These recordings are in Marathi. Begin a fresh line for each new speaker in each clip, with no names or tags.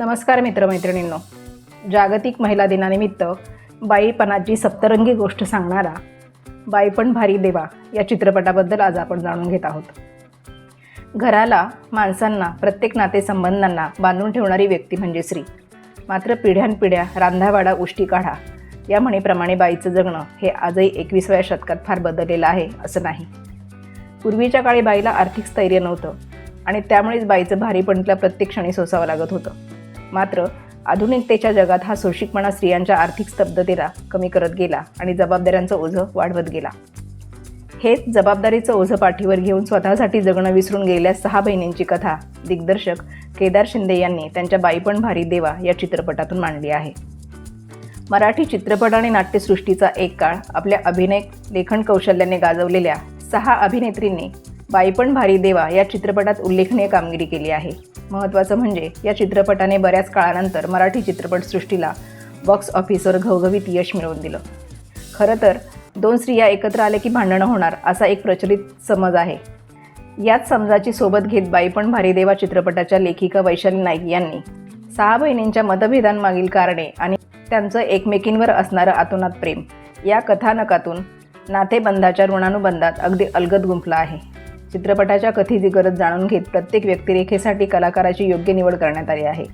नमस्कार मित्रमैत्रिणींनो. जागतिक महिला दिनानिमित्त बाईपणाची सप्तरंगी गोष्ट सांगणारा बाईपण भारी देवा या चित्रपटाबद्दल आज आपण जाणून घेत आहोत. घराला माणसांना प्रत्येक नातेसंबंधांना बांधून ठेवणारी व्यक्ती म्हणजे स्त्री. मात्र पिढ्यानपिढ्या रांधावाडा उष्टी काढा. या म्हणीप्रमाणे बाईचं जगणं हे आजही एकविसाव्या शतकात फार बदललेलं आहे असं नाही. पूर्वीच्या काळी बाईला आर्थिक स्थैर्य नव्हतं आणि त्यामुळेच बाईचं भारीपणीला प्रत्येक क्षणी सोसावं लागत होतं. मात्र आधुनिकतेच्या जगात हा सोशिकपणा स्त्रियांच्या आर्थिक स्तब्धतेला कमी करत गेला आणि जबाबदाऱ्यांचं ओझं वाढवत गेला. हेच जबाबदारीचं ओझं पाठीवर घेऊन स्वतःसाठी जगणं विसरून गेलेल्या सहा बहिणींची कथा दिग्दर्शक केदार शिंदे यांनी त्यांच्या बाईपण भारी देवा या चित्रपटातून मांडली आहे. मराठी चित्रपट आणि नाट्यसृष्टीचा एक काळ आपल्या अभिनय लेखन कौशल्याने गाजवलेल्या सहा अभिनेत्रींनी बाईपण भारी देवा या चित्रपटात उल्लेखनीय कामगिरी केली आहे. महत्त्वाचं म्हणजे या चित्रपटाने बऱ्याच काळानंतर मराठी चित्रपटसृष्टीला बॉक्स ऑफिसवर घवघवीत यश मिळवून दिलं. खरं तर दोन स्त्रिया एकत्र आले की भांडणं होणार असा एक प्रचलित समज आहे. याच समजाची सोबत घेत बाईपण भारी देवा चित्रपटाच्या लेखिका वैशाली नाईक यांनी. सहा बहिणींच्या मतभेदांमागील कारणे आणि त्यांचं एकमेकींवर असणारं आतोनात प्रेम या कथानकातून नातेबंधाच्या ऋणानुबंधात अगदी अलगद गुंफला आहे. चित्रपटाच्या कथेची गरज जाणून घेत प्रत्येक व्यक्तिरेखेसाठी कलाकाराची योग्य निवड करण्यात आली आहे.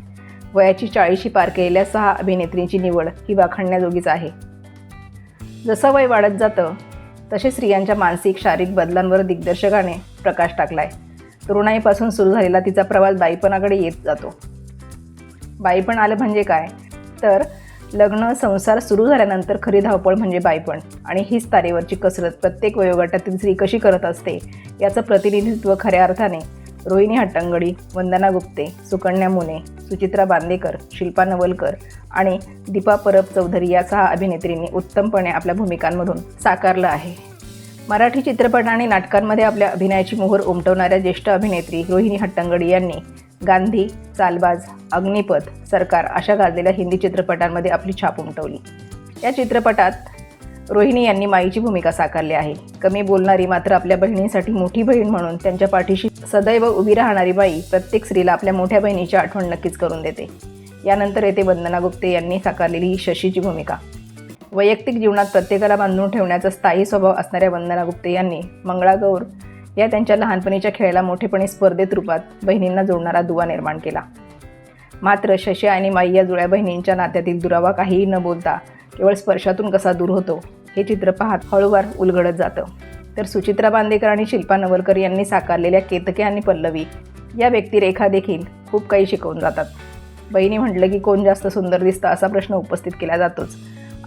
वयाची चाळीशी पार केलेल्या सहा अभिनेत्रींची निवड ही वाखणण्याजोगीच आहे. जसं वय वाढत जातं तसे स्त्रियांच्या मानसिक शारीरिक बदलांवर दिग्दर्शकाने प्रकाश टाकलाय. तरुणाईपासून सुरू झालेला तिचा प्रवास बाईपणाकडे येत जातो. बाईपण आलं म्हणजे काय? तर लग्न संसार सुरू झाल्यानंतर खरी धावपळ म्हणजे बायपण. आणि हीच तारेवरची कसरत प्रत्येक वयोगटातील स्त्री कशी करत असते याचं प्रतिनिधित्व खऱ्या अर्थाने रोहिणी हट्टंगडी वंदना गुप्ते सुकन्या मुने सुचित्रा बांदेकर शिल्पा नवलकर आणि दीपा परब चौधरी या सहा अभिनेत्रींनी उत्तमपणे आपल्या भूमिकांमधून साकारलं आहे. मराठी चित्रपट आणि नाटकांमध्ये आपल्या अभिनयाची मोहर उमटवणाऱ्या ज्येष्ठ अभिनेत्री रोहिणी हट्टंगडी यांनी गांधी चालबाज अग्निपथ सरकार अशा गाजलेल्या हिंदी चित्रपटांमध्ये आपली छाप उमटवली. या चित्रपटात रोहिणी यांनी माईची भूमिका साकारली आहे. कमी बोलणारी मात्र आपल्या बहिणींसाठी मोठी बहीण म्हणून त्यांच्या पाठीशी सदैव उभी राहणारी बाई प्रत्येक स्त्रीला आपल्या मोठ्या बहिणीची आठवण नक्कीच करून देते. यानंतर येते वंदना गुप्ते यांनी साकारलेली ही शशीची भूमिका. वैयक्तिक जीवनात प्रत्येकाला बांधून ठेवण्याचा स्थायी स्वभाव असणाऱ्या वंदना गुप्ते यांनी मंगळागौर या त्यांच्या लहानपणीच्या खेळाला मोठेपणी स्पर्धेत रूपात बहिणींना जोडणारा दुवा निर्माण केला. मात्र शशी आणि माई या जुळ्या बहिणींच्या नात्यातील दुरावा काहीही न बोलता केवळ स्पर्शातून कसा दूर होतो हे चित्र पाहत हळूवार उलगडत जातं. तर सुचित्रा बांदेकर आणि शिल्पा नवलकर यांनी साकारलेल्या केतके आणि पल्लवी या व्यक्तिरेखा देखील खूप काही शिकवून जातात. बहिणी म्हटलं की कोण जास्त सुंदर दिसतं? असा प्रश्न उपस्थित केला जातोच.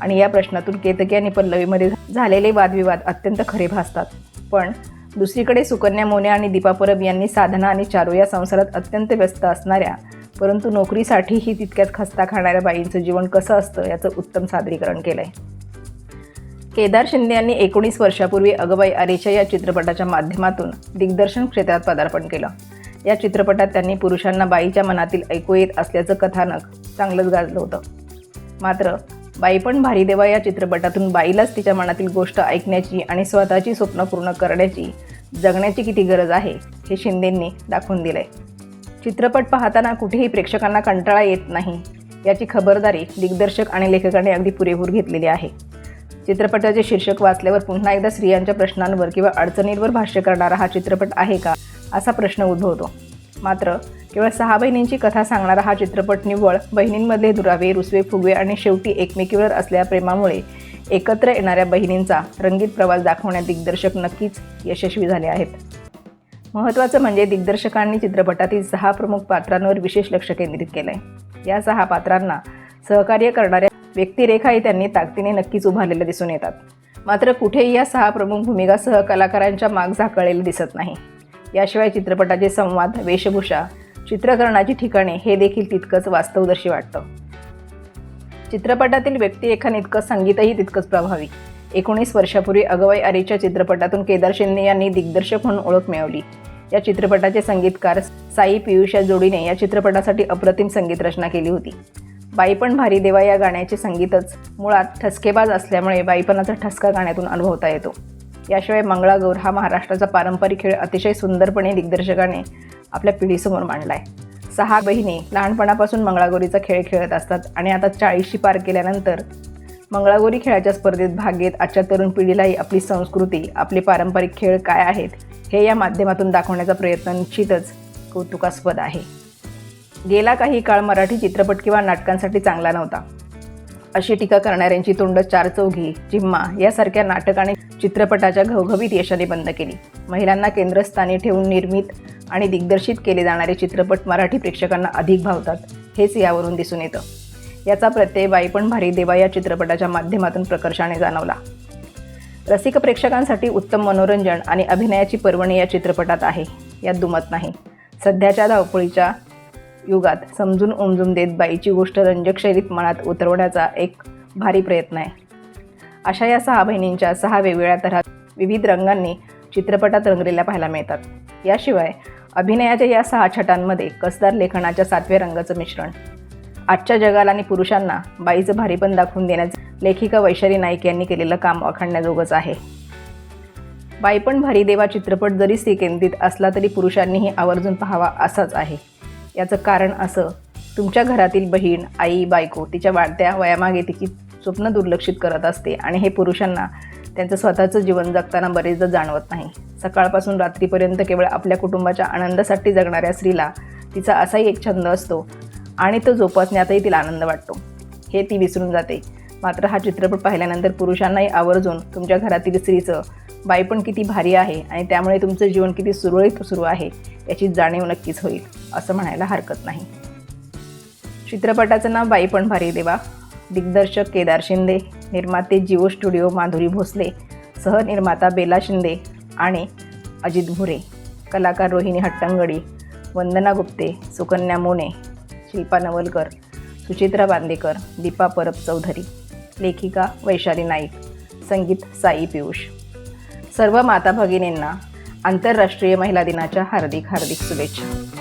आणि या प्रश्नातून केतकी आणि पल्लवीमध्ये झालेले वादविवाद अत्यंत खरे भासतात. पण दुसरीकडे सुकन्या मोने आणि दीपा परब यांनी साधना आणि चारू या संसारात अत्यंत व्यस्त असणाऱ्या परंतु नोकरीसाठीही तितक्यात खस्ता खाणाऱ्या बाईंचं जीवन कसं असतं याचं उत्तम सादरीकरण केलं आहे केदार शिंदे यांनी एकोणीस वर्षापूर्वी अगबाई आरेच्या या चित्रपटाच्या माध्यमातून दिग्दर्शन क्षेत्रात पदार्पण केलं. या चित्रपटात त्यांनी पुरुषांना बाईच्या मनातील ऐकू येत असल्याचं कथानक चांगलंच गाजलं होतं. मात्र बाईपण भारी देवा या चित्रपटातून बाईलाच तिच्या मनातील गोष्ट ऐकण्याची आणि स्वतःची स्वप्न पूर्ण करण्याची जगण्याची किती गरज आहे हे शिंदेंनी दाखवून दिलंय. चित्रपट पाहताना कुठेही प्रेक्षकांना कंटाळा येत नाही. याची खबरदारी दिग्दर्शक आणि लेखकाने अगदी पुरेपूर घेतलेली आहे. चित्रपटाचे शीर्षक वाचल्यावर पुन्हा एकदा स्त्रियांच्या प्रश्नांवर किंवा अडचणींवर भाष्य करणारा हा चित्रपट आहे का असा प्रश्न उद्भवतो. मात्र केवळ सहा बहिणींची कथा सांगणारा हा चित्रपट निव्वळ बहिणींमधले दुरावे रुसवे फुगवे आणि शेवटी एकमेकीवर असल्या प्रेमामुळे एकत्र येणाऱ्या बहिणींचा रंगीत प्रवास दाखवण्यात दिग्दर्शक नक्कीच यशस्वी झाले आहेत. महत्त्वाचं म्हणजे दिग्दर्शकांनी चित्रपटातील सहा प्रमुख पात्रांवर विशेष लक्ष केंद्रित केलं आहे या सहा पात्रांना सहकार्य करणाऱ्या व्यक्तिरेखाही त्यांनी ताकदीने नक्कीच उभारलेल्या दिसून येतात. मात्र कुठेही या सहा प्रमुख भूमिका सहकलाकारांच्या माग झाकळलेलं दिसत नाही. याशिवाय चित्रपटाचे संवाद वेशभूषा चित्रकरणाची ठिकाणे हे देखील तितकंच वास्तवदर्शी वाटतं. चित्रपटातील व्यक्तिरेखान इतकं संगीतही तितकंच प्रभावी. एकोणीस वर्षापूर्वी अगवाई अरेच्या चित्रपटातून केदार शिंदे यांनी दिग्दर्शक म्हणून ओळख मिळवली. या चित्रपटाचे संगीतकार साई पियुष या जोडीने या चित्रपटासाठी अप्रतिम संगीत रचना केली होती. बाईपण भारी देवा या गाण्याचे संगीतच मुळात ठसकेबाज असल्यामुळे बाईपणाचा ठसका गाण्यातून अनुभवता येतो. याशिवाय मंगळागौर हा महाराष्ट्राचा पारंपरिक खेळ अतिशय सुंदरपणे दिग्दर्शकाने आपल्या पिढीसमोर मांडला आहे सहा बहिणी लहानपणापासून मंगळागौरीचा खेळ खेळत असतात आणि आता चाळीशी पार केल्यानंतर मंगळागौरी खेळाच्या स्पर्धेत भाग घेत आजच्या तरुण पिढीलाही आपली संस्कृती आपले पारंपरिक खेळ काय आहेत हे या माध्यमातून दाखवण्याचा प्रयत्न निश्चितच कौतुकास्पद आहे. गेला काही काळ मराठी चित्रपट किंवा नाटकांसाठी चांगला नव्हता. अशी टीका करणाऱ्यांची तोंड चार चौघी जिम्मा यासारख्या नाटक आणि चित्रपटाच्या घवघवीत यशाने बंद केली. महिलांना केंद्रस्थानी ठेवून निर्मित आणि दिग्दर्शित केले जाणारे चित्रपट मराठी प्रेक्षकांना अधिक भावतात हेच यावरून दिसून येतं. याचा प्रत्यय बाई पण भारी देवा या चित्रपटाच्या माध्यमातून प्रकर्षाने जाणवला. रसिक प्रेक्षकांसाठी उत्तम मनोरंजन आणि अभिनयाची पर्वणी या चित्रपटात आहे यात दुमत नाही. सध्याच्या धावपळीच्या युगात समजून उमजून देत बाईची गोष्ट रंजक शैलीत मनात उतरवण्याचा एक भारी प्रयत्न आहे. अशा या सहा बहिणींच्या सहा वेगवेगळ्या तऱ्हात विविध रंगांनी चित्रपटात रंगलेल्या पाहायला मिळतात. याशिवाय अभिनयाच्या या सहा छटांमध्ये कसदार लेखनाच्या सातव्या रंगाचं मिश्रण. आजच्या जगाला आणि पुरुषांना बाईचं भारीपण दाखवून देण्याचं लेखिका वैशाली नाईक यांनी केलेलं काम वाखाणण्याजोगंच आहे. बाईपण भारी देवा चित्रपट जरी स्त्रीकेंद्रित असला तरी पुरुषांनीही आवर्जून पाहावा असाच आहे. याचं कारण असं. तुमच्या घरातील बहीण आई बायको तिच्या वाढत्या वयामागे तिची स्वप्न दुर्लक्षित करत असते आणि हे पुरुषांना त्यांचं स्वतःचं जीवन जगताना बरेचदा जाणवत नाही. सकाळपासून रात्रीपर्यंत केवळ आपल्या कुटुंबाच्या आनंदासाठी जगणाऱ्या स्त्रीला तिचा असाही एक छंद असतो आणि तो जोपासण्यातही तिला आनंद वाटतो. हे ती विसरून जाते. मात्र हा चित्रपट पाहिल्यानंतर पुरुषांनाही आवर्जून तुमच्या घरातील स्त्रीचं बाई पण किती भारी आहे आणि त्यामुळे तुमचं जीवन किती सुरळीत सुरू आहे याची जाणीव नक्कीच होईल असं म्हणायला हरकत नाही. चित्रपटाचं नाव बाई पण भारी देवा. दिग्दर्शक केदार शिंदे निर्माते जिओ स्टुडिओ माधुरी भोसले सहनिर्माता बेला शिंदे आणि अजित भुरे कलाकार रोहिणी हट्टंगडी वंदना गुप्ते सुकन्या मोने शिल्पा नवलकर सुचित्रा बांदेकर दीपा परब चौधरी लेखिका वैशाली नाईक संगीत साई पियुष. सर्व माता भगिनींना आंतरराष्ट्रीय महिला दिनाच्या हार्दिक हार्दिक शुभेच्छा.